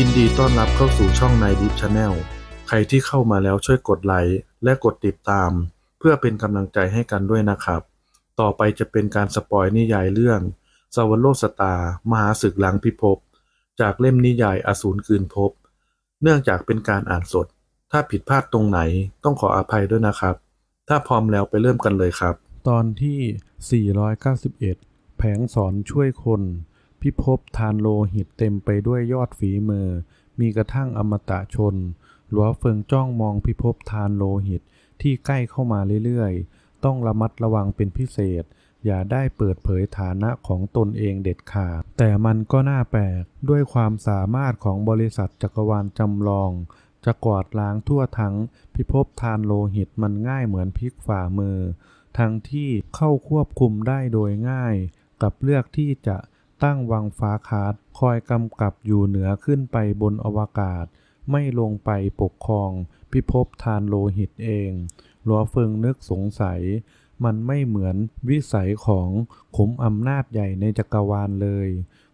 ยินดีต้อนรับเข้าสู่ช่องนายดิฟชาแนลใครที่เข้ามาแล้วช่วยกดไลค์และกดติดตาม เพื่อเป็นกำลังใจให้กันด้วยนะครับ ต่อไปจะเป็นการสปอยนิยายเรื่องสวรรโลสตา มหาศึกหลังพิภพ จากเล่มนิยายอสูรคืนภพ เนื่องจากเป็นการอ่านสด ถ้าผิดพลาดตรงไหนต้องขออภัยด้วยนะครับ ถ้าพร้อมแล้วไปเริ่มกันเลยครับ ตอนที่ 491 แผงสอนช่วยคน พิภพทานโลหิตเต็มไปด้วยยอดฝีมือ มีกระทั่งอมตะชน หลัวเฟิงจ้องมองพิภพทานโลหิตที่ใกล้เข้ามาเรื่อยๆ ต้องระมัดระวังเป็นพิเศษ อย่าได้เปิดเผยฐานะของตนเองเด็ดขาด แต่มันก็น่าแปลก ด้วยความสามารถของบริษัทจักรวาลจำลอง จะกวาดล้างทั่วทั้งพิภพทานโลหิตมันง่ายเหมือนพลิกฝ่ามือ ทั้งที่เข้าควบคุมได้โดยง่าย กับเลือกที่จะ ตั้งวังฟ้าคาดคอยกำกับอยู่เหนือขึ้นไปบนอวกาศ ไม่ลงไปปกครอง พิภพทานโลหิตเองหลัวเฟิงนึกสงสัย มันไม่เหมือนวิสัยของขุมอำนาจใหญ่ในจักรวาลเลย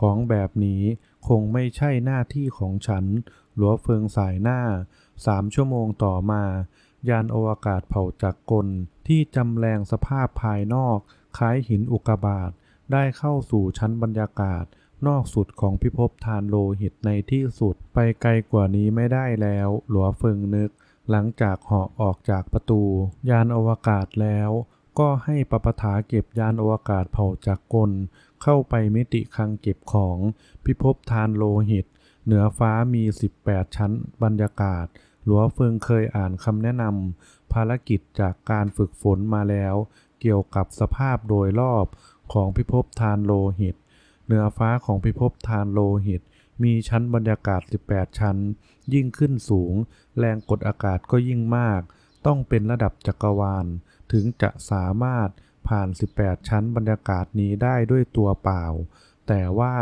ของแบบนี้คงไม่ใช่หน้าที่ของฉัน หลัวเฟิงสายหน้า สามชั่วโมงต่อมา ยานอวกาศเผาจากกลที่จำแรงสภาพภายนอก คล้ายหินอุกกาบาต ได้เข้าสู่ชั้นบรรยากาศ นอกสุดของพิภพทานโลหิตในที่สุด ไปไกลกว่านี้ไม่ได้แล้ว หลัวเฟิงนึก หลังจากเหาะออกจากประตู ยานอวกาศแล้ว ก็ให้ปปถาเก็บยานอวกาศเผาจากกล เข้าไปมิติคลังเก็บของพิภพทานโลหิต เหนือฟ้ามี 18 ชั้นบรรยากาศหลัวเฟิงเคยอ่านคำแนะนำภารกิจจากการฝึกฝนมาแล้ว เกี่ยวกับสภาพโดยรอบ ของพิภพทานโลหิต เหนือฟ้าของพิภพทานโลหิต มีชั้นบรรยากาศ 18 ชั้น ยิ่งขึ้นสูง แรงกดอากาศก็ยิ่งมาก ต้องเป็นระดับจักรวาล ถึงจะสามารถผ่าน 18 ชั้นบรรยากาศนี้ได้ด้วยตัวเปล่า แต่ว่า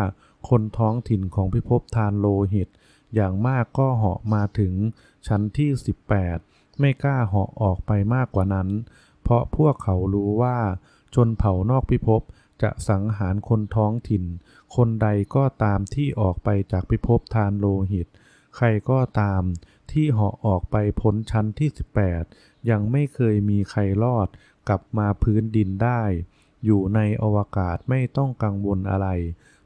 คนท้องถิ่นของพิภพทานโลหิต อย่างมากก็เหาะมาถึงชั้นที่ 18 ไม่กล้าเหาะออกไปมากกว่านั้น เพราะพวกเขารู้ว่า ชนเผ่านอกพิภพจะสังหารคนท้องถิ่น คนใดก็ตามที่ออกไปจากพิภพทานโลหิต ใครก็ตามที่เหาะออกไปพ้นชั้นที่ 18 ยังไม่เคยมีใครรอดกลับมาพื้นดินได้ อยู่ในอวกาศไม่ต้องกังวลอะไร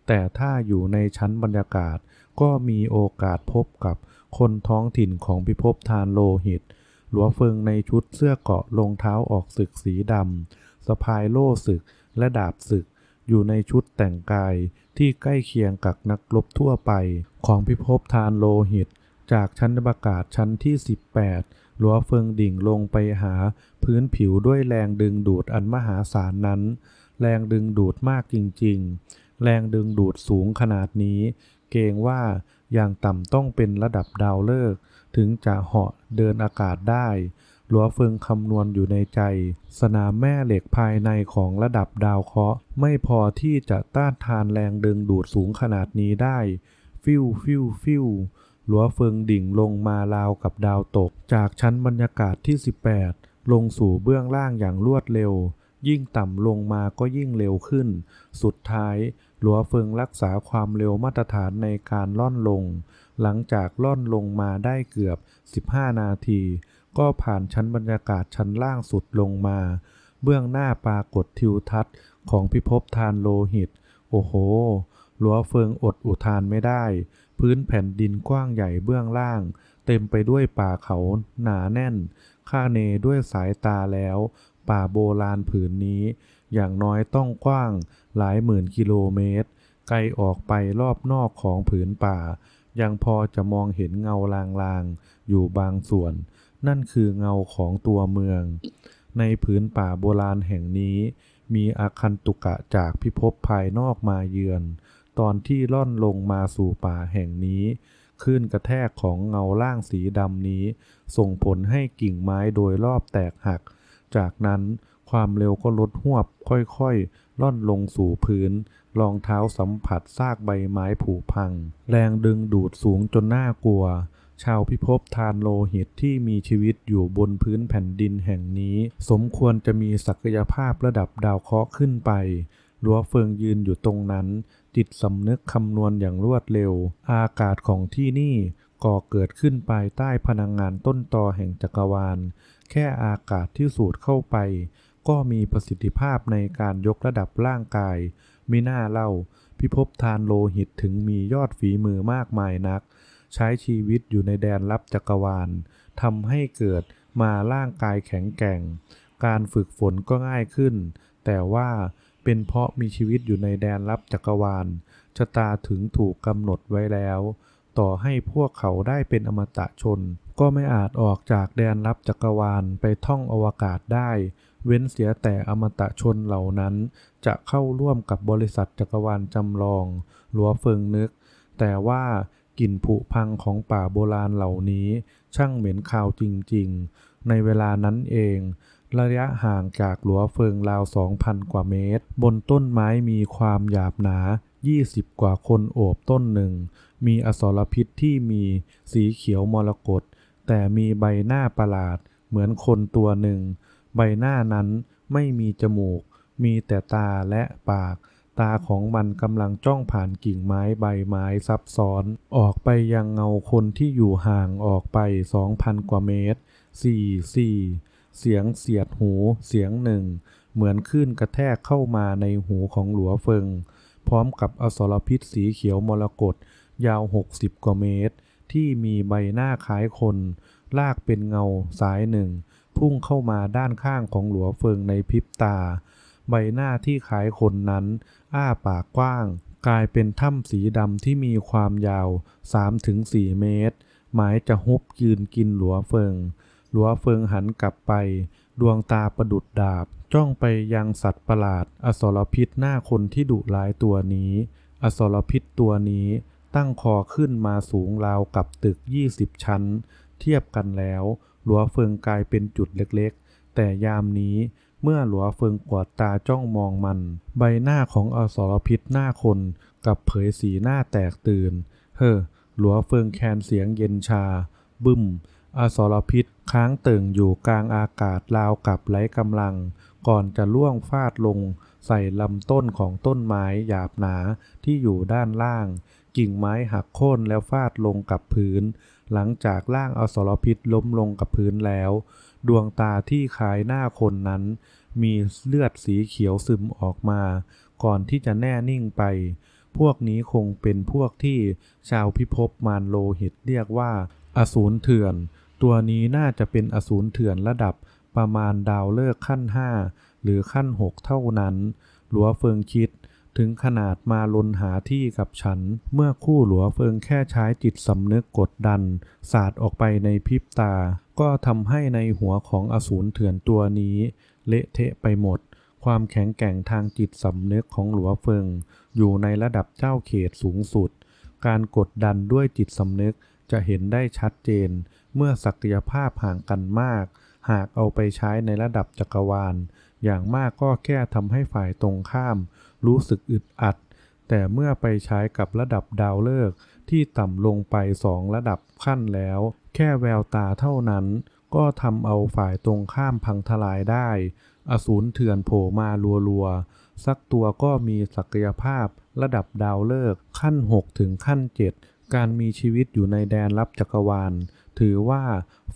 แต่ถ้าอยู่ในชั้นบรรยากาศก็มีโอกาสพบกับคนท้องถิ่นของพิภพทานโลหิต หลัวเฟิงในชุดเสื้อเกาะรองเท้าออกศึกสีดำ สะพายโล่ศึกและดาบศึก อยู่ในชุดแต่งกายที่ใกล้เคียงกับนักรบทั่วไป ของพิภพทานโลหิต จากชั้นบรรยากาศชั้นที่ 18หลัวเฟิงดิ่งลงไปหาพื้นผิวด้วยแรงดึงดูดอันมหาศาลนั้น แรงดึงดูดมากจริง ๆ แรงดึงดูดสูงขนาดนี้ เกรงว่าอย่างต่ำต้องเป็นระดับดาวฤกษ์ถึงจะเหาะเดินอากาศได้ หลัวเฟิงคำนวณอยู่ในใจ สนามแม่เหล็กภายในของระดับดาวเคราะห์ไม่พอที่จะต้านทานแรงดึงดูดสูงขนาดนี้ได้ ฟิวฟิวฟิวหลัวเฟิงดิ่งลงมาราวกับดาวตก จากชั้นบรรยากาศที่ 18 ลงสู่เบื้องล่างอย่างรวดเร็ว ยิ่งต่ำลงมาก็ยิ่งเร็วขึ้น สุดท้าย หลัวเฟิงรักษาความเร็วมาตรฐานในการล่อนลง หลังจากล่อนลงมาได้เกือบ 15 นาที ก็ผ่านชั้นบรรยากาศชั้นล่างสุดลงมา เบื้องหน้าปรากฏทิวทัศน์ของพิภพทานโลหิต โอ้โหหลัวเฟิงอดอุทานไม่ได้ พื้นแผ่นดินกว้างใหญ่เบื้องล่าง เต็มไปด้วยป่าเขาหนาแน่น ค่าเนด้วยสายตาแล้ว ป่าโบราณผืนนี้ อย่างน้อยต้องกว้างหลายหมื่นกิโลเมตร ไกลออกไปรอบนอกของผืนป่า ยังพอจะมองเห็นเงาลางๆ อยู่บางส่วน นั่นคือเงาของตัวเมือง ในผืนป่าโบราณแห่งนี้ มีอาคันตุกะจากพิภพภายนอกมาเยือน ตอนที่ล่อนลงมาสู่ป่าแห่งนี้คลื่นกระแทกของเงาล่างสีดำนี้ ส่งผลให้กิ่งไม้โดยรอบแตกหัก จากนั้นความเร็วก็ลดหวบค่อยๆ ล่อนลงสู่พื้น รองเท้าสัมผัสซากใบไม้ผุพัง แรงดึงดูดสูงจนน่ากลัว ชาวพิภพทานโลหิตที่มีชีวิตอยู่บนพื้นแผ่นดินแห่งนี้ สมควรจะมีศักยภาพระดับดาวเคราะห์ขึ้นไปลัวเฟิงยืนอยู่ตรงนั้น จิตสำนึกคำนวณอย่างรวดเร็ว อากาศของที่นี่ก่อเกิดขึ้นภายใต้พลังงานต้นตอแห่งจักรวาล แค่อากาศที่สูดเข้าไป ก็มีประสิทธิภาพในการยกระดับร่างกายมิน่าเล่า พิภพทานโลหิตถึงมียอดฝีมือมากมายนัก ใช้ชีวิตอยู่ในแดนลับจักรวาลทำให้เกิดมาร่างกายแข็งแกร่ง การฝึกฝนก็ง่ายขึ้น แต่ว่าเป็นเพราะมีชีวิตอยู่ในแดนลับจักรวาลชะตาถึงถูกกำหนดไว้แล้ว ต่อให้พวกเขาได้เป็นอมตะชน ก็ไม่อาจออกจากแดนลับจักรวาลไปท่องอวกาศได้ เว้นเสียแต่อมตะชนเหล่านั้น จะเข้าร่วมกับบริษัทจักรวาลจำลอง หลัวเฟิงนึก แต่ว่า กลิ่นผุพังของป่าโบราณเหล่านี้ ช่างเหม็นคาวจริงๆ ในเวลานั้นเอง ระยะห่างจากหลัวเฟิงราว 2,000 กว่าเมตร บนต้นไม้มีความหยาบหนา 20 กว่าคนโอบต้นหนึ่ง มีอสรพิษที่มีสีเขียวมรกตแต่มีใบหน้าประหลาด เหมือนคนตัวหนึ่ง ใบหน้านั้นไม่มีจมูก มีแต่ตาและปาก ตาของมันกำลังจ้องผ่านกิ่งไม้ใบไม้ซับซ้อน ออกไปยังเงาคนที่อยู่ห่างออกไป2,000กว่าเมตรสี่สี่เสียงเสียดหูเสียงหนึ่ง เหมือนคลื่นกระแทกเข้ามาในหูของหลัวเฟิง พร้อมกับอสรพิษสีเขียวมรกตยาว60กว่าเมตร ที่มีใบหน้าคล้ายคน ลากเป็นเงาสายหนึ่ง พุ่งเข้ามาด้านข้างของหลัวเฟิงในพริบตา ใบหน้าที่คล้ายคนนั้น อ้าปากกว้าง กลายเป็นถ้ำสีดำที่มีความยาว 3-4 เมตร หมายจะฮุบยืนกินหลัวเฟิง หลัวเฟิงหันกลับไป ดวงตาประดุดดาบ จ้องไปยังสัตว์ประหลาด อสรพิษหน้าคนที่ดุร้ายตัวนี้ อสรพิษตัวนี้ตั้งคอขึ้นมาสูงราวกับตึก 20 ชั้น เทียบกันแล้ว หลัวเฟิงกลายเป็นจุดเล็กๆ แต่ยามนี้ เมื่อหลัวเฟิงกวาดตาจ้องมองมัน ใบหน้าของอสรพิษหน้าคนกับเผยสีหน้าแตกตื่น เฮ้อหลัวเฟิงแคนเสียงเย็นชา บึ้ม อสรพิษค้างเติ่งอยู่กลางอากาศราวกับไร้กำลัง ก่อนจะล่วงฟาดลง ใส่ลำต้นของต้นไม้หยาบหนาที่อยู่ด้านล่าง กิ่งไม้หักโค่นแล้วฟาดลงกับพื้น หลังจากร่างอสรพิษล้มลงกับพื้นแล้ว ดวงตาที่คล้ายหน้าคนนั้น มีเลือดสีเขียวซึมออกมา ก่อนที่จะแน่นิ่งไป พวกนี้คงเป็นพวกที่ชาวพิภพมารโลหิตเรียกว่า อสูรเถื่อน ตัวนี้น่าจะเป็นอสูรเถื่อนระดับประมาณดาวเลิกขั้นห้าหรือขั้นหกเท่านั้น หลัวเฟิงคิด ถึงขนาดมาลนหาที่กับฉัน เมื่อคู่หลัวเฟิงแค่ใช้จิตสำนึกกดดัน สาดออกไปในพริบตา ก็ทำให้ในหัวของอสูรเถื่อนตัวนี้ เละเทะไปหมด ความแข็งแกร่งทางจิตสำนึกของหลัวเฟิง อยู่ในระดับเจ้าเขตสูงสุด การกดดันด้วยจิตสำนึกจะเห็นได้ชัดเจน เมื่อศักยภาพห่างกันมาก หากเอาไปใช้ในระดับจักรวาล อย่างมากก็แค่ทำให้ฝ่ายตรงข้าม รู้สึกอึดอัด แต่เมื่อไปใช้กับระดับดาวฤกษ์ที่ต่ำลงไปสองระดับขั้นแล้ว แค่แววตาเท่านั้น ก็ทำเอาฝ่ายตรงข้ามพังทลายได้ อสูรเถื่อนโผล่มาลัวๆสักตัวก็มีศักยภาพ ระดับดาวฤกษ์ขั้น 6 ถึงขั้น 7 การมีชีวิตอยู่ในแดนลับจักรวาล ถือว่า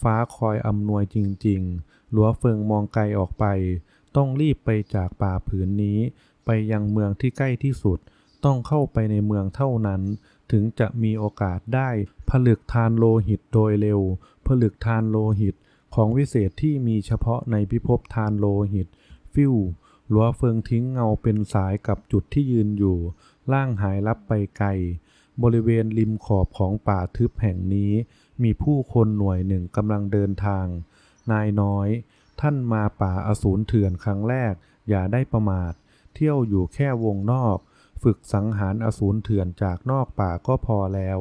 ฟ้าคอยอำนวยจริง ๆ หลัวเฟิงมองไกลออกไป ต้องรีบไปจากป่าผืนนี้ ไปยังเมืองที่ใกล้ที่สุด ต้องเข้าไปในเมืองเท่านั้น ถึงจะมีโอกาสได้ผลึกทานโลหิตโดยเร็ว ผลึกทานโลหิตของวิเศษที่มีเฉพาะในพิภพทานโลหิต ฟิวหลัวเฟิงทิ้งเงาเป็นสายกับจุดที่ยืนอยู่ ล่างหายลับไปไกล บริเวณริมขอบของป่าทึบแห่งนี้ มีผู้คนหน่วยหนึ่งกำลังเดินทาง นายน้อย ท่านมาป่าอสูรเถื่อนครั้งแรก อย่าได้ประมาท เที่ยวอยู่แค่วงนอก ฝึกสังหารอสูรเถื่อนจากนอกป่าก็พอแล้ว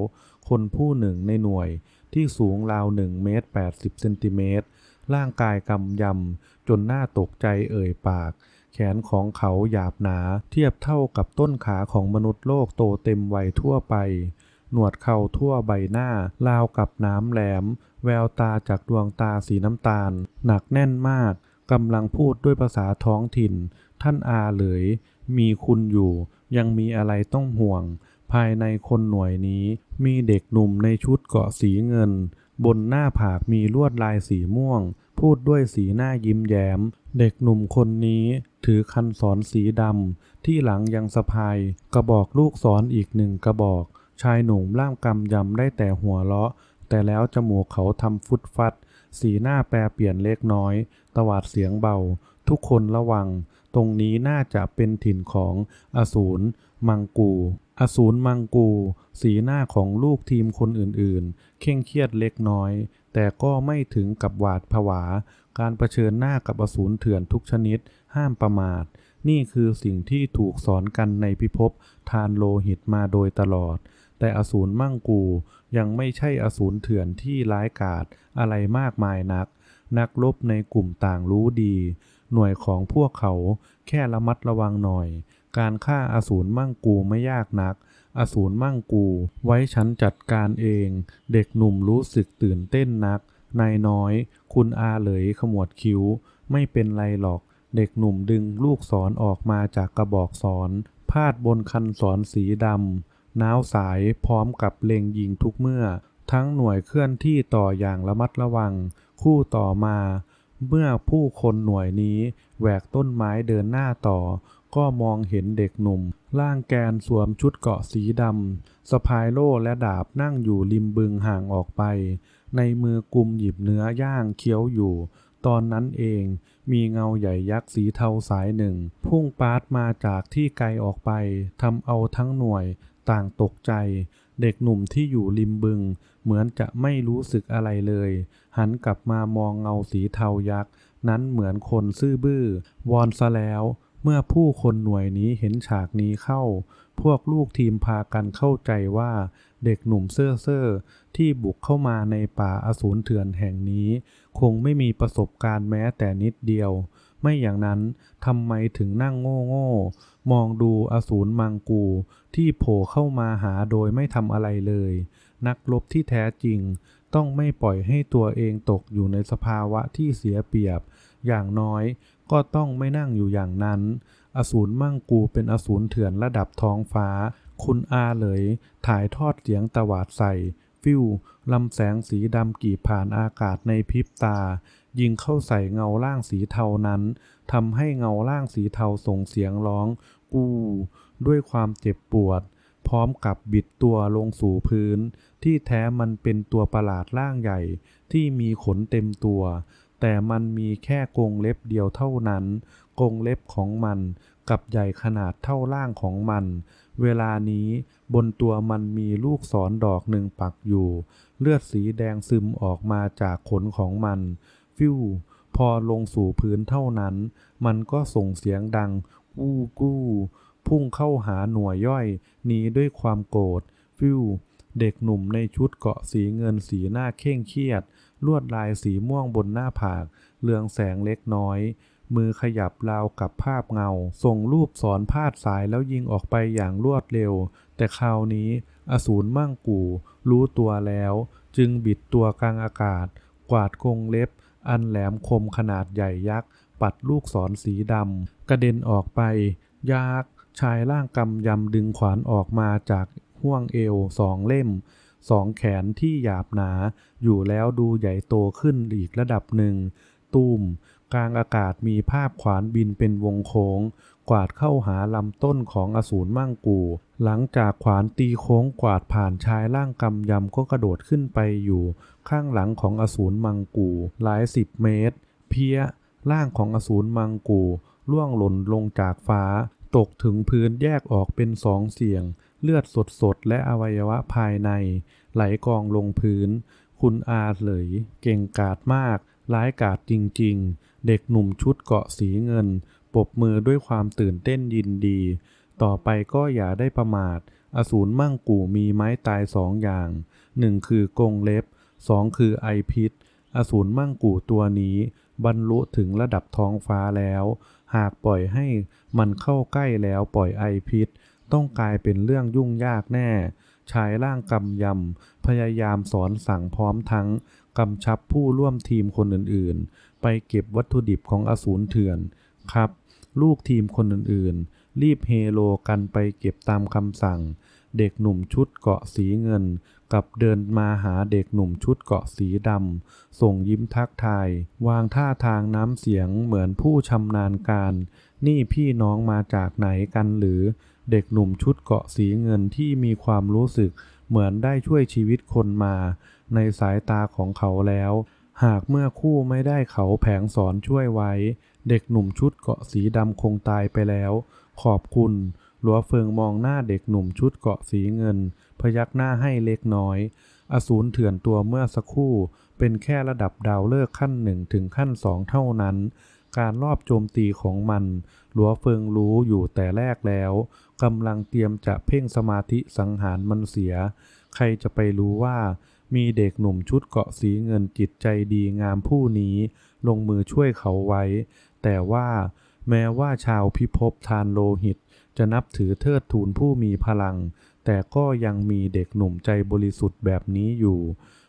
คนผู้หนึ่งในหน่วยที่สูงราวหนึ่งเมตรแปดสิบเซนติเมตรร่างกายกำยำ จนหน่าตกใจเอ่ยปาก แขนของเขาหยาบหนา เทียบเท่ากับต้นขาของมนุษย์โลกโตเต็มวัยทั่วไป หนวดเข่าทั่วใบหน้า ราวกับน้ำแหลม แววตาจากดวงตาสีน้ำตาล หนักแน่นมากกำลังพูดด้วยภาษาท้องถิ่น ท่านอาเหลย มีคุณอยู่ ยังมีอะไรต้องห่วง ภายในคนหน่วยนี้ มีเด็กหนุ่มในชุดเกาะสีเงิน บนหน้าผากมีลวดลายสีม่วง พูดด้วยสีหน้ายิ้มแย้ม เด็กหนุ่มคนนี้ถือคันศรสีดำ ที่หลังยังสะพาย กระบอกลูกศรออีกหนึ่งกระบอก ชายหนุ่มล่ามกำยำได้แต่หัวเราะ แต่แล้วจมูกเขาทำฟุดฟัด สีหน้าแปรเปลี่ยนเล็กน้อย ตวาดเสียงเบา ทุกคนระวัง ตรงนี้น่าจะเป็นถิ่นของอสูรมังกูอสูรมังกู สีหน้าของลูกทีมคนอื่นๆ เคร่งเครียดเล็กน้อย แต่ก็ไม่ถึงกับหวาดผวา การรเผชิญหน้ากับอสูรเถื่อนทุกชนิด ห้ามประมาท นี่คือสิ่งที่ถูกสอนกันในพิภพทานโลหิตมาโดยตลอด แต่อสูรมั่งกูยังไม่ใช่อสูรเถื่อนที่ร้ายกาจอะไรมากมายนัก นักรบในกลุ่มต่างรู้ดี หน่วยของพวกเขาแค่ระมัดระวังหน่อย การฆ่าอสูรมั่งกูไม่ยากนัก อสูรมั่งกู ไว้ฉันจัดการเอง เด็กหนุ่มรู้สึกตื่นเต้นนัก นายน้อย คุณอาเหลยขมวดคิ้ว ไม่เป็นไรหรอก เด็กหนุ่มดึงลูกศรอออกมาจากกระบอกศร พาดบนคันศรสีดำน้าวสายพร้อมกับเล็งยิงทุกเมื่อ ทั้งหน่วยเคลื่อนที่ต่ออย่างระมัดระวัง คู่ต่อมา เมื่อผู้คนหน่วยนี้แหวกต้นไม้เดินหน้าต่อ ก็มองเห็นเด็กหนุ่ม ร่างแกนสวมชุดเกราะสีดำสะพายโล่และดาบนั่งอยู่ริมบึงห่างออกไป ในมือกุมหยิบเนื้อย่างเคี้ยวอยู่ ตอนนั้นเองมีเงาใหญ่ยักษ์สีเทาสายหนึ่ง พุ่งปาดมาจากที่ไกลออกไปทำเอาทั้งหน่วยต่างตกใจ เด็กหนุ่มที่อยู่ริมบึง เหมือนจะไม่รู้สึกอะไรเลย หันกลับมามองเงาสีเทายักษ์นั้นเหมือนคนซื่อบื้อ วอนซะแล้ว เมื่อผู้คนหน่วยนี้เห็นฉากนี้เข้า พวกลูกทีมพากันเข้าใจว่าเด็กหนุ่มเซ่อเซ่อที่บุกเข้ามาในป่าอสูรเถื่อนแห่งนี้ คงไม่มีประสบการณ์แม้แต่นิดเดียว ไม่อย่างนั้นทำไมถึงนั่งโง่โง่ๆมองดูอสูรมังกู ที่โผล่เข้ามาหาโดยไม่ทำอะไรเลย นักรบที่แท้จริง ต้องไม่ปล่อยให้ตัวเองตกอยู่ในสภาวะที่เสียเปรียบ อย่างน้อยก็ต้องไม่นั่งอยู่อย่างนั้น อสูรมั่งกูเป็นอสูรเถื่อนระดับท้องฟ้า คุณอาเลย ถ่ายทอดเสียงตวาดใส่ ฟิวลำแสงสีดำกี่ผ่านอากาศในพริบตา ยิงเข้าใส่เงาล่างสีเทานั้นทำให้เงาล่างสีเทาส่งเสียงร้อง กู้ ด้วยความเจ็บปวด พร้อมกับบิดตัวลงสู่พื้น ที่แท้มันเป็นตัวประหลาดร่างใหญ่ ที่มีขนเต็มตัว แต่มันมีแค่กรงเล็บเดียวเท่านั้น กรงเล็บของมันกับใหญ่ขนาดเท่าร่างของมัน เวลานี้บนตัวมันมีลูกศรดอกหนึ่งปักอยู่ เลือดสีแดงซึมออกมาจากขนของมัน ฟิวพอลงสู่พื้นเท่านั้น มันก็ส่งเสียงดัง กู้กู้ พุ่งเข้าหาหน่วยย่อย นี้ด้วยความโกรธ ฟิว เด็กหนุ่มในชุดเกาะสีเงินสีหน้าเคร่งเครียด ลวดลายสีม่วงบนหน้าผากเรืองแสงเล็กน้อย มือขยับราวกับภาพเงา ส่งรูปสอนพาดสายแล้วยิงออกไปอย่างรวดเร็ว แต่คราวนี้ อสูรมั่งกูรู้ตัวแล้ว จึงบิดตัวกลางอากาศ กวาดกงเล็บ อันแหลมคมขนาดใหญ่ยักษ์ ปัดลูกศรสีดำกระเด็นออกไปยักษ์ชายร่างกำยำดึงขวานออกมาจากห่วงเอวสองเล่ม สองแขนที่หยาบหนา อยู่แล้วดูใหญ่โตขึ้นอีกระดับหนึ่ง ตูมกลางอากาศมีภาพขวานบินเป็นวงโค้ง กวาดเข้าหาลำต้นของอสูรมั่งกู หลังจากขวานตีโค้งกวาดผ่านชายร่างกำยำก็กระโดดขึ้นไปอยู่ ข้างหลังของอสูรมังกูหลายสิบเมตร เพี้ยร่างของอสูรมังกูล่วงหล่นลงจากฟ้า ตกถึงพื้นแยกออกเป็นสองเสียง เลือดสดๆและอวัยวะภายใน ไหลกองลงพื้น คุณอาเหลย เก่งกาจมาก ร้ายกาจจริง ๆ เด็กหนุ่มชุดเกาะสีเงิน ปบมือด้วยความตื่นเต้นยินดี ต่อไปก็อย่าได้ประมาท อสูรมั่งกูมีไม้ตายสองอย่างหนึ่งคือกงเล็บสองคือไอพิษ อสูรมั่งกูตัวนี้ บรรลุถึงระดับท้องฟ้าแล้ว หากปล่อยให้มันเข้าใกล้แล้วปล่อยไอพิษ ต้องกลายเป็นเรื่องยุ่งยากแน่ชายร่างกำยำ พยายามสอนสั่งพร้อมทั้งกำชับผู้ร่วมทีมคนอื่นๆ ไปเก็บวัตถุดิบของอสูรเถื่อน ครับ ลูกทีมคนอื่นๆ รีบเฮโลกันไปเก็บตามคำสั่ง เด็กหนุ่มชุดเกาะสีเงิน กับเดินมาหาเด็กหนุ่มชุดเกาะสีดำส่งยิ้มทักทาย วางท่าทางน้ำเสียงเหมือนผู้ชำนาญการ นี่พี่น้องมาจากไหนกันหรือ เด็กหนุ่มชุดเกาะสีเงินที่มีความรู้สึก เหมือนได้ช่วยชีวิตคนมา ในสายตาของเขาแล้วหากเมื่อคู่ไม่ได้เขาแผงสอนช่วยไว้ เด็กหนุ่มชุดเกาะสีดำคงตายไปแล้ว ขอบคุณ หลัวเฟิงมองหน้าเด็กหนุ่มชุดเกาะสีเงิน พยักหน้าให้เล็กน้อย อสูรเถื่อนตัวเมื่อสักครู่ เป็นแค่ระดับดาวเลิกขั้นหนึ่งถึงขั้นสองเท่านั้น การรอบโจมตีของมัน หลัวเฟิงรู้อยู่แต่แรกแล้วกำลังเตรียมจะเพ่งสมาธิสังหารมันเสีย ใครจะไปรู้ว่ามีเด็กหนุ่มชุดเกาะสีเงินจิตใจดีงามผู้นี้ ลงมือช่วยเขาไว้ แต่ว่าแม้ว่าชาวพิภพทานโลหิต จะนับถือเทิดทูนผู้มีพลัง แต่ก็ยังมีเด็กหนุ่มใจบริสุทธิ์แบบนี้อยู่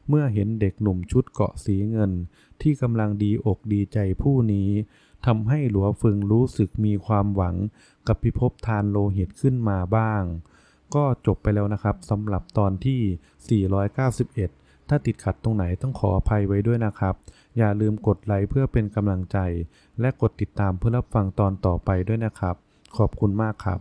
เมื่อเห็นเด็กหนุ่มชุดเกาะสีเงิน ที่กำลังดีอกดีใจผู้นี้ทำให้หลัวเฟิงรู้สึกมีความหวัง กับพิภพทานโลหิตขึ้นมาบ้าง ก็จบไปแล้วนะครับสำหรับตอนที่ 491 ถ้าติดขัดตรงไหนต้องขออภัยไว้ด้วยนะครับ อย่าลืมกดไลค์เพื่อเป็นกำลังใจ และกดติดตามเพื่อรับฟังตอนต่อไปด้วยนะครับ ขอบคุณมากครับ